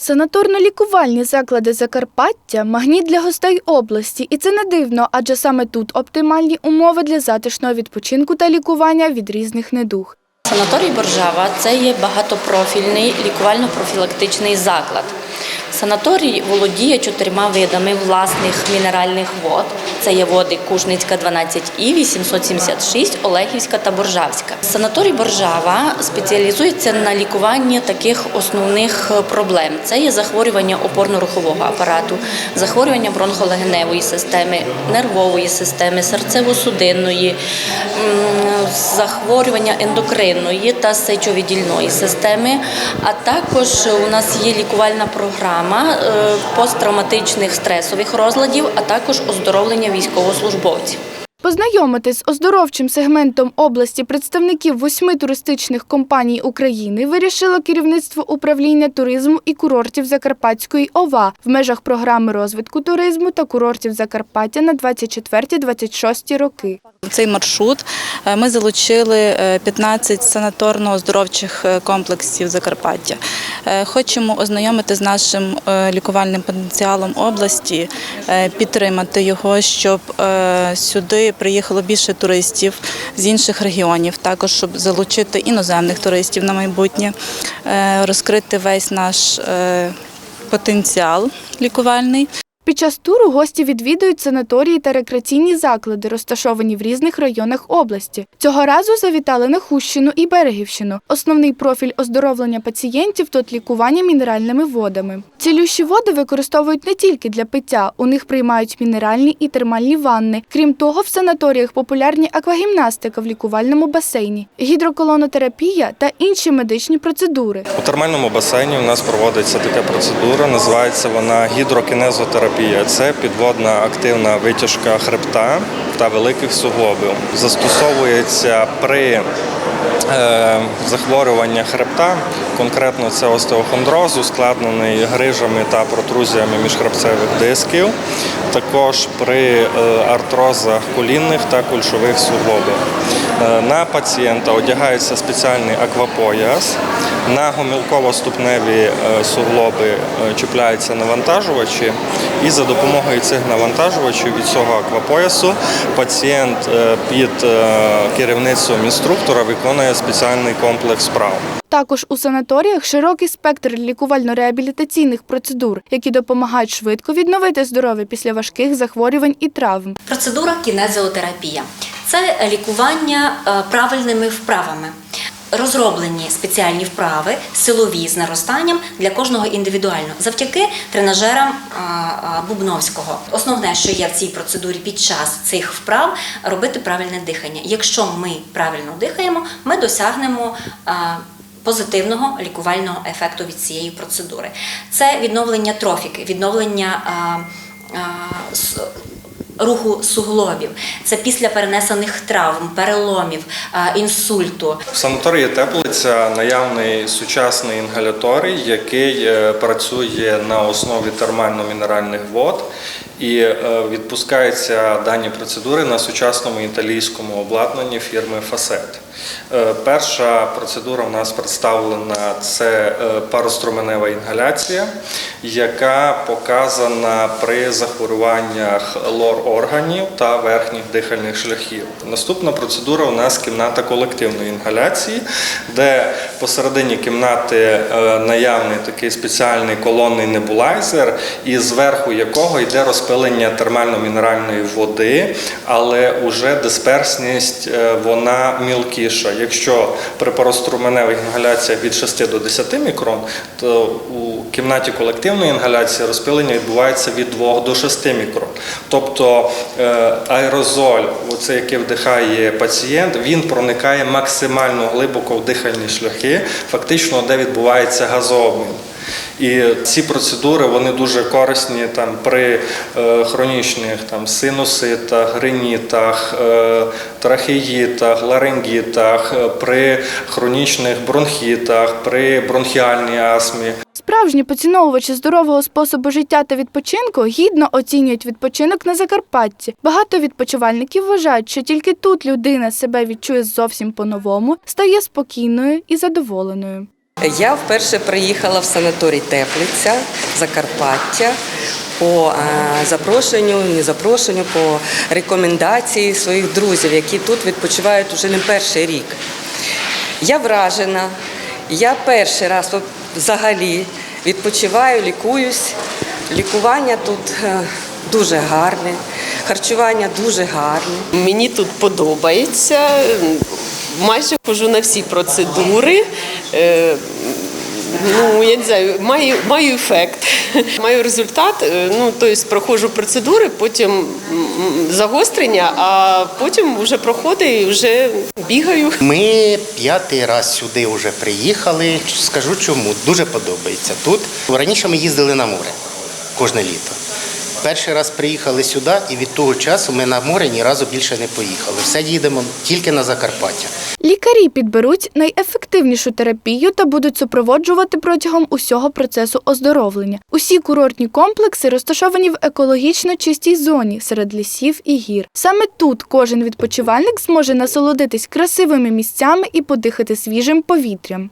Санаторно-лікувальні заклади Закарпаття магніт для гостей області, і це не дивно, адже саме тут оптимальні умови для затишного відпочинку та лікування від різних недуг. Санаторій Боржава це є багатопрофільний лікувально-профілактичний заклад. Санаторій володіє чотирма видами власних мінеральних вод. Це є води Кужницька 12І, 876, Олегівська та Боржавська. Санаторій Боржава спеціалізується на лікуванні таких основних проблем: це є захворювання опорно-рухового апарату, захворювання бронхолегеневої системи, нервової системи, серцево-судинної, захворювання ендокринної та сечовидільної системи. А також у нас є лікувальна програма е, посттравматичних стресових розладів, а також оздоровлення військовослужбовців. Познайомитись з оздоровчим сегментом області представників восьми туристичних компаній України вирішило керівництво управління туризму і курортів Закарпатської ОВА в межах програми розвитку туризму та курортів Закарпаття на 24-26 роки. Цей маршрут е, ми залучили е, 15 санаторно-оздоровчих е, комплексів Закарпаття. Е, Хочемо ознайомити з нашим е, лікувальним потенціалом області, е, підтримати його, щоб сюди приїхало більше туристів з інших регіонів, також щоб залучити іноземних туристів на майбутнє, розкрити весь наш потенціал лікувальний. Під час туру гості відвідують санаторії та рекреаційні заклади, розташовані в різних районах області. Цього разу завітали на Хущину і Берегівщину. Основний профіль оздоровлення пацієнтів тут лікування мінеральними водами. Цілющі води використовують не тільки для пиття, у них приймають мінеральні і термальні ванни. Крім того, в санаторіях популярні аквагімнастика в лікувальному басейні, гідроколонотерапія та інші медичні процедури. У термальному басейні у нас проводиться така процедура, називається вона гідрокінезотерапія. Це підводна активна витяжка хребта та великих суглобів. Застосовується при е, захворюванні хребта, конкретно це остеохондроз, ускладнений грижами та протрузіями міжхребцевих дисків, також при е, артрозах колінних та кульшових суглобів. Е, На пацієнта одягається спеціальний аквапояс. На гомілково-ступневі суглоби чіпляються навантажувачі, за допомогою цих навантажувачів від цього аквапоясу пацієнт е, під е, керівництвом інструктора виконує спеціальний комплекс справ. Також у санаторіях широкий спектр лікувально-реабілітаційних процедур, які допомагають швидко відновити здоров'я після важких захворювань і травм. Процедура кінезіотерапія це лікування е, правильними вправами. Розроблені спеціальні вправи, силові з наростанням для кожного індивідуально, завдяки тренажерам Бубновського. Основне, що є в цій процедурі під час цих вправ, робити правильне дихання. Якщо ми правильно дихаємо, ми досягнемо. Позитивного лікувального ефекту від цієї процедури. Це відновлення трофіки, відновлення а, а, руху суглобів. Це після перенесених травм, переломів, інсульту. В санаторії Теплиця наявний сучасний інгаляторій, який е, працює на основі термально-мінеральних вод і відпускається відпускаються дані процедури на сучасному італійському обладнанні фірми Facet. Е, Перша процедура у нас представлена це е, пароструменева інгаляція, яка показана при захворюваннях лор-органів та верхніх дихальних шляхів. Наступна процедура у нас кімната колективної інгаляції, де посередині кімнати е, наявний такий спеціальний колонний небулайзер, і зверху якого йде розпилення термально-мінеральної води, але уже дисперсність вона мілкіша. Якщо при пароструменевих інгаляціях від 6 до 10 мікрон, то у кімнаті колективної інгаляції розпилення відбувається від 2 до 6 мікрон. Тобто е, аерозоль, оце, який вдихає пацієнт, він проникає максимально глибоко в дихальні шляхи, фактично, де відбувається газообмін. І ці процедури вони дуже корисні там при е, хронічних там синуситах, гринітах, е, трахеїтах, ларингітах, е, при хронічних бронхітах, при бронхіальній астмі. Справжні поціновувачі здорового способу життя та відпочинку гідно оцінюють відпочинок на Закарпатті. Багато відпочивальників вважають, що тільки тут людина себе відчує зовсім по-новому, стає спокійною і задоволеною. Я вперше приїхала в санаторій Теплиця, Закарпаття по запрошенню, не запрошенню, по рекомендації своїх друзів, які тут відпочивають уже не перший рік. Я вражена. Я перший раз взагалі відпочиваю, лікуюсь. Лікування тут е, дуже гарне, харчування дуже гарне. Мені тут подобається. Майже ходжу на всі процедури. Е, Ну, я не знаю, маю, маю ефект, маю результат. Е, Ну, тобто проходжу процедури, потім загострення, а потім вже проходить і вже бігаю. Ми п'ятий раз сюди вже приїхали. Скажу чому. Дуже подобається тут. Раніше ми їздили на море кожне літо. Перший раз приїхали сюди, і від того часу ми на море ні разу більше не поїхали. Все їдемо тільки на Закарпаття. Лікарі підберуть найефективнішу терапію та будуть супроводжувати протягом усього процесу оздоровлення. Усі курортні комплекси розташовані в екологічно чистій зоні серед лісів і гір. Саме тут кожен відпочивальник зможе насолодитись красивими місцями і подихати свіжим повітрям.